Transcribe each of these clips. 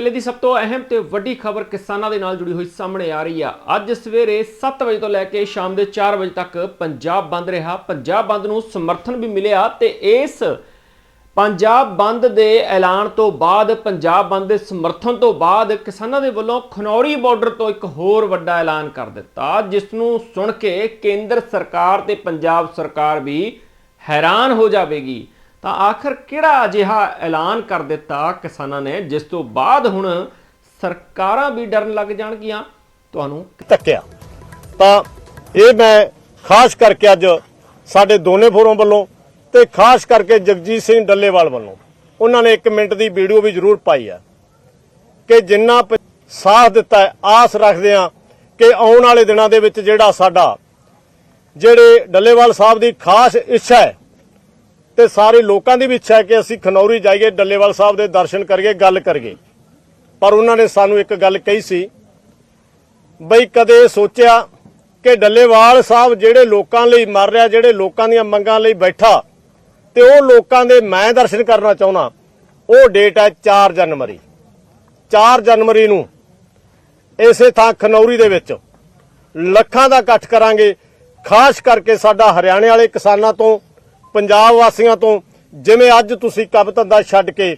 ਵੇਲੇ ਦੀ ਸਭ ਤੋਂ ਅਹਿਮ ਤੇ ਵੱਡੀ ਖਬਰ ਕਿਸਾਨਾਂ ਦੇ ਨਾਲ ਜੁੜੀ ਹੋਈ ਸਾਹਮਣੇ ਆ ਰਹੀ ਆ। ਅੱਜ ਸਵੇਰੇ 7 ਵਜੇ ਤੋਂ ਲੈ ਕੇ ਸ਼ਾਮ ਦੇ 4 ਵਜੇ ਤੱਕ ਪੰਜਾਬ ਬੰਦ ਰਿਹਾ। ਪੰਜਾਬ ਬੰਦ ਨੂੰ ਸਮਰਥਨ ਵੀ ਮਿਲਿਆ ਤੇ ਇਸ ਪੰਜਾਬ ਬੰਦ ਦੇ ਐਲਾਨ ਤੋਂ ਬਾਅਦ, ਪੰਜਾਬ ਬੰਦ ਦੇ ਸਮਰਥਨ ਤੋਂ ਬਾਅਦ ਕਿਸਾਨਾਂ ਦੇ ਵੱਲੋਂ ਖਨੌਰੀ ਬਾਰਡਰ ਤੋਂ ਇੱਕ ਹੋਰ ਵੱਡਾ ਐਲਾਨ ਕਰ ਦਿੱਤਾ, ਜਿਸ ਨੂੰ ਸੁਣ ਕੇ ਕੇਂਦਰ ਸਰਕਾਰ ਤੇ ਪੰਜਾਬ ਸਰਕਾਰ ਵੀ ਹੈਰਾਨ ਹੋ ਜਾਵੇਗੀ। ਤਾਂ ਆਖਰ ਕਿਹੜਾ ਅਜਿਹਾ ਐਲਾਨ ਕਰ ਦਿੱਤਾ ਕਿਸਾਨਾਂ ਨੇ, ਜਿਸ ਤੋਂ ਬਾਅਦ ਹੁਣ ਸਰਕਾਰਾਂ ਵੀ ਡਰਨ ਲੱਗ ਜਾਣਗੀਆਂ? ਤੁਹਾਨੂੰ ਧੱਕਿਆ। ਤਾਂ ਇਹ ਮੈਂ ਖਾਸ ਕਰਕੇ ਅੱਜ ਸਾਡੇ ਦੋਨੇ ਫੋਰਮ ਵੱਲੋਂ ਤੇ ਖਾਸ ਕਰਕੇ ਜਗਜੀਤ ਸਿੰਘ ਡੱਲੇਵਾਲ ਵੱਲੋਂ ਉਹਨਾਂ ਨੇ 1 ਮਿੰਟ ਦੀ ਵੀਡੀਓ ਵੀ ਜ਼ਰੂਰ ਪਾਈ ਹੈ ਕਿ ਜਿੰਨਾ ਸਾਥ ਦਿੱਤਾ ਹੈ, ਆਸ ਰੱਖਦੇ ਹਾਂ ਕਿ ਆਉਣ ਵਾਲੇ ਦਿਨਾਂ ਦੇ ਵਿੱਚ ਜਿਹੜਾ ਸਾਡਾ, ਜਿਹੜੇ ਡੱਲੇਵਾਲ ਸਾਹਿਬ ਦੀ ਖਾਸ ਇੱਛਾ ਹੈ ਤੇ ਸਾਰੇ ਲੋਕਾਂ ਦੀ ਵੀ ਇੱਛਾ ਹੈ ਕਿ ਅਸੀਂ ਖਨੌਰੀ ਜਾਈਏ, ਡੱਲੇਵਾਲ ਸਾਹਿਬ ਦੇ ਦਰਸ਼ਨ ਕਰੀਏ, ਗੱਲ ਕਰੀਏ। ਪਰ ਉਹਨਾਂ ਨੇ ਸਾਨੂੰ ਇੱਕ ਗੱਲ ਕਹੀ ਸੀ, ਬਈ ਕਦੇ ਸੋਚਿਆ ਕਿ ਡੱਲੇਵਾਲ ਸਾਹਿਬ ਜਿਹੜੇ ਲੋਕਾਂ ਲਈ ਮਰ ਰਿਹਾ, ਜਿਹੜੇ ਲੋਕਾਂ ਦੀਆਂ ਮੰਗਾਂ ਲਈ ਬੈਠਾ, ਤੇ ਉਹ ਲੋਕਾਂ ਦੇ ਮੈਂ ਦਰਸ਼ਨ ਕਰਨਾ ਚਾਹੁੰਦਾ, ਉਹ ਡੇਟ ਹੈ 4 ਜਨਵਰੀ। 4 ਜਨਵਰੀ ਨੂੰ ਇਸੇ ਥਾਂ ਖਨੌਰੀ ਦੇ ਵਿੱਚ ਲੱਖਾਂ ਦਾ ਇਕੱਠ ਕਰਾਂਗੇ। ਖਾਸ ਕਰਕੇ ਸਾਡਾ ਹਰਿਆਣੇ ਵਾਲੇ ਕਿਸਾਨਾਂ ਤੋਂ ਪੰਜਾਬ ਵਾਸੀਆਂ ਤੋਂ ਜਿਵੇਂ ਅੱਜ ਤੁਸੀਂ ਕੰਮ ਧੰਦਾ ਛੱਡ ਕੇ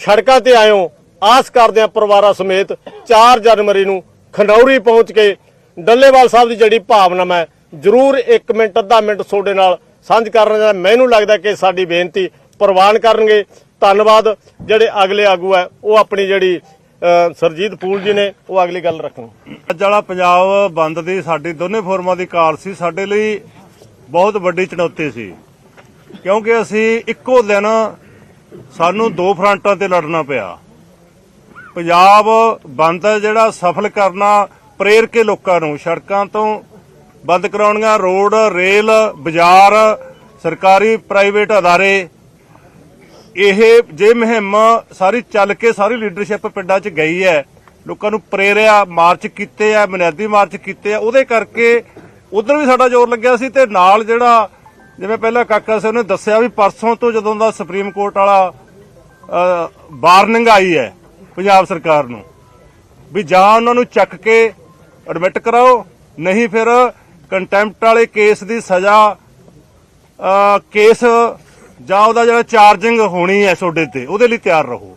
ਸੜਕਾਂ ਤੇ ਆਇਓ ਆਸ ਕਰਦੇ ਆ ਪਰਿਵਾਰਾਂ ਸਮੇਤ 4 ਜਨਵਰੀ ਨੂੰ ਖੰਡੌਰੀ ਪਹੁੰਚ ਕੇ ਡੱਲੇਵਾਲ ਸਾਹਿਬ ਦੀ ਜਿਹੜੀ ਭਾਵਨਾ ਮੈਂ ਜ਼ਰੂਰ 1 ਮਿੰਟ ਅੱਧਾ ਮਿੰਟ ਤੁਹਾਡੇ ਨਾਲ ਸਾਂਝ ਕਰਨਾ ਚਾਹੁੰਦਾ ਮੈਨੂੰ ਲੱਗਦਾ ਕਿ ਸਾਡੀ ਬੇਨਤੀ ਪ੍ਰਵਾਨ ਕਰਨਗੇ। ਧੰਨਵਾਦ। ਜਿਹੜੇ ਅਗਲੇ ਆਗੂ ਹੈ ਉਹ ਆਪਣੀ ਜਿਹੜੀ ਅ, ਸਰਜੀਤ ਪੂਲ ਜੀ ਨੇ ਉਹ ਅਗਲੀ ਗੱਲ ਰੱਖਣ। ਅੱਜ ਵਾਲਾ ਪੰਜਾਬ ਬੰਦ ਦੀ ਸਾਡੀ ਦੋਨੇ ਫੋਰਮਾਂ ਦੀ ਕਾਰ ਸੀ। ਸਾਡੇ ਲਈ ਬਹੁਤ ਵੱਡੀ ਚੁਣੌਤੀ ਸੀ। ਕਿਉਂਕਿ ਅਸੀਂ ਇੱਕੋ ਦਿਨ ਸਾਨੂੰ ਦੋ ਫਰੰਟਾਂ ਤੇ ਲੜਨਾ ਪਿਆ। ਪੰਜਾਬ ਬੰਦ ਹੈ ਜਿਹੜਾ ਸਫਲ ਕਰਨਾ, ਪ੍ਰੇਰ ਕੇ ਲੋਕਾਂ ਨੂੰ, ਸੜਕਾਂ ਤੋਂ ਬੰਦ ਕਰਾਉਣੀਆਂ, ਰੋਡ, ਰੇਲ, ਬਾਜ਼ਾਰ, ਸਰਕਾਰੀ, ਪ੍ਰਾਈਵੇਟ ਅਦਾਰੇ, ਇਹ ਜੇ ਮੁਹਿੰਮ ਸਾਰੀ ਚੱਲ ਕੇ ਸਾਰੀ ਲੀਡਰਸ਼ਿਪ ਪਿੰਡਾਂ 'ਚ ਗਈ ਹੈ, ਲੋਕਾਂ ਨੂੰ ਪ੍ਰੇਰਿਆ ਮਾਰਚ ਕੀਤੇ ਆ ਬੁਨਿਆਦੀ ਮਾਰਚ ਕੀਤੇ ਆ, ਉਹਦੇ ਕਰਕੇ ਉਧਰ ਵੀ ਸਾਡਾ ਜ਼ੋਰ ਲੱਗਿਆ ਸੀ ਤੇ ਨਾਲ ਜਿਹੜਾ ਜਿਵੇਂ ਪਹਿਲਾਂ ਕਾਕਾ ਸਾਹਿਬ ਨੇ ਦੱਸਿਆ ਵੀ ਪਰਸੋਂ ਤੋਂ ਜਦੋਂ ਦਾ ਸੁਪਰੀਮ ਕੋਰਟ ਵਾਲਾ ਵਾਰਨਿੰਗ ਆਈ ਹੈ ਪੰਜਾਬ ਸਰਕਾਰ ਨੂੰ, ਵੀ ਜਾਂ ਉਹਨਾਂ ਨੂੰ ਚੱਕ ਕੇ ਐਡਮਿਟ ਕਰਾਓ, ਨਹੀਂ ਫਿਰ ਕੰਟੈਂਪਟ ਵਾਲੇ ਕੇਸ ਦੀ ਸਜ਼ਾ ਕੇਸ ਜਾਂ ਉਹਦਾ ਜਿਹੜਾ ਚਾਰਜਿੰਗ ਹੋਣੀ ਹੈ ਤੁਹਾਡੇ ਤੇ, ਉਹਦੇ ਲਈ ਤਿਆਰ ਰਹੋ।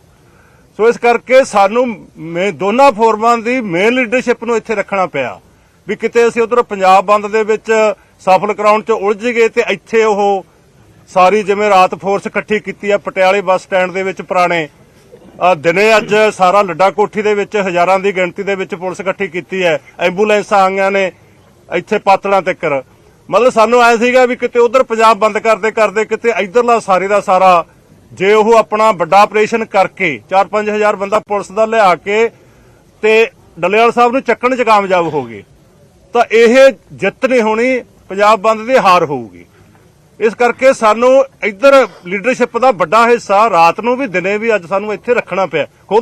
ਸੋ ਇਸ ਕਰਕੇ ਸਾਨੂੰ ਮੇ, ਦੋਨਾਂ ਫੋਰਮਾਂ ਦੀ ਮੇਨ ਲੀਡਰਸ਼ਿਪ ਨੂੰ ਇੱਥੇ ਰੱਖਣਾ ਪਿਆ, ਵੀ ਕਿਤੇ ਅਸੀਂ ਉਧਰ ਪੰਜਾਬ ਬੰਦ ਦੇ ਵਿੱਚ ਸਫਲ ਕਰਾਉਣ ਚ ਉਲਝ ਗਏ ਤੇ ਇੱਥੇ ਉਹ ਸਾਰੀ ਜਿਵੇਂ ਰਾਤ ਫੋਰਸ ਇਕੱਠੀ ਕੀਤੀ ਆ, ਪਟਿਆਲੇ ਬੱਸ ਸਟੈਂਡ ਦੇ ਵਿੱਚ ਪੁਰਾਣੇ। ਦਿਨੇ ਅੱਜ ਸਾਰਾ ਲੱਡਾ ਕੋਠੀ ਦੇ ਵਿੱਚ ਹਜ਼ਾਰਾਂ ਦੀ ਗਿਣਤੀ ਦੇ ਵਿੱਚ ਪੁਲਿਸ ਇਕੱਠੀ ਕੀਤੀ ਹੈ। ਐਂਬੂਲੈਂਸਾਂ ਆਈਆਂ ਨੇ ਇੱਥੇ ਪਾਤਲਾਂ ਤੱਕਰ ਮਤਲਬ ਸਾਨੂੰ ਐ ਸੀਗਾ ਵੀ ਕਿਤੇ ਉਧਰ ਪੰਜਾਬ ਬੰਦ ਕਰਦੇ ਕਰਦੇ ਕਿਤੇ ਇਧਰਲਾ ਸਾਰੇ ਦਾ ਸਾਰਾ। ਜੇ ਉਹ ਆਪਣਾ ਵੱਡਾ ਆਪਰੇਸ਼ਨ ਕਰਕੇ 4-5000 ਬੰਦਾ ਪੁਲਿਸ ਦਾ ਲਿਆ ਕੇ ਤੇ ਡੱਲੇਵਾਲ ਸਾਹਿਬ ਨੂੰ ਚੱਕਣ 'ਚ ਕਾਮਯਾਬ ਹੋ ਗਏ। ਤਾਂ ਇਹ ਜਿੱਤ ਨਹੀਂ ਹੋਣੀ ਪੰਜਾਬ ਬੰਦ ਦੀ ਹਾਰ ਹੋਊਗੀ। ਇਸ ਕਰਕੇ ਸਾਨੂੰ ਇੱਧਰ ਲੀਡਰਸ਼ਿਪ ਦਾ ਵੱਡਾ ਹਿੱਸਾ ਰਾਤ ਨੂੰ ਵੀ, ਦਿਨੇ ਵੀ ਅੱਜ ਸਾਨੂੰ ਇੱਥੇ ਰੱਖਣਾ ਪਿਆ। ਖੁਦ